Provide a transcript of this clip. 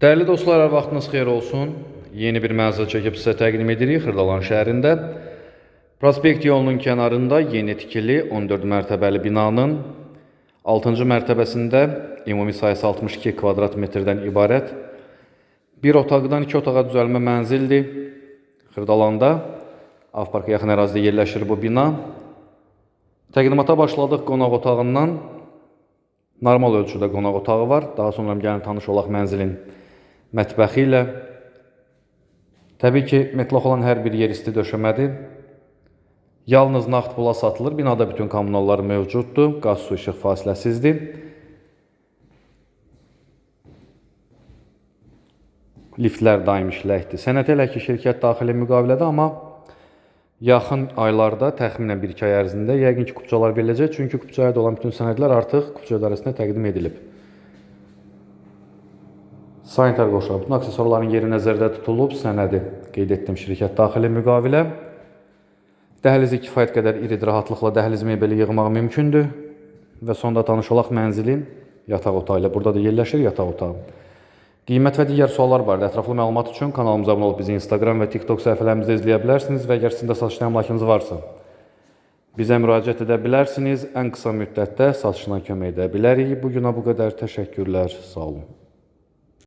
Dəyərli dostlar, vaxtınız xeyir olsun. Yeni bir mənzil çəkib sizə təqdim edirik Xırdalan şəhərində. Prospekt yolunun kənarında yeni tikili 14 mərtəbəli binanın 6-cı mərtəbəsində ümumi sayısı 62 kvadrat metrdən ibarət bir otaqdan iki otağa düzəlmə mənzildir. Xırdalanda Avparka yaxın ərazidə yerləşir bu bina. Təqdimata başladıq qonaq otağından. Normal ölçüdə qonaq otağı var. Daha sonra gəlin tanış olaq mənzilin mətbəxi ilə. Təbii ki, metlaq olan hər bir yer isti döşəmədir. Yalnız nağd pula satılır. Binada bütün kommunallar mövcuddur. Qaz, su, işıq fasiləsizdir. Liftlər daim işləkdir. Sənəd elə ki, şirkət daxili müqavilədə, amma yaxın aylarda, təxminən 1-2 ay ərzində yəqin ki, kupçalar veriləcək. Çünki kupçaya aid olan bütün sənədlər artıq kupça idarəsinə təqdim edilib. Sanitar qoşula bütün aksesuarların yeri nəzərdə tutulub, sənədi qeyd etdim şirkət daxili müqavilə. Dəhlizi kifayət qədər iridir, rahatlıqla dəhliz mebeli yığmaq mümkündür. Və sonda tanış olaq mənzilin yataq otağı ilə. Burada da yerləşir yataq otağı. Qiymət və digər suallar barədə ətraflı məlumat üçün kanalımıza abunə olub bizi Instagram və TikTok səhifələrimizdə izləyə bilərsiniz və əgər sizin də satışdan əmlakınız varsa, bizə müraciət edə bilərsiniz. Ən qısa müddətdə satışına kömək edə bilərik. Bu günə bu qədər təşəkkürlər. Sağ olun.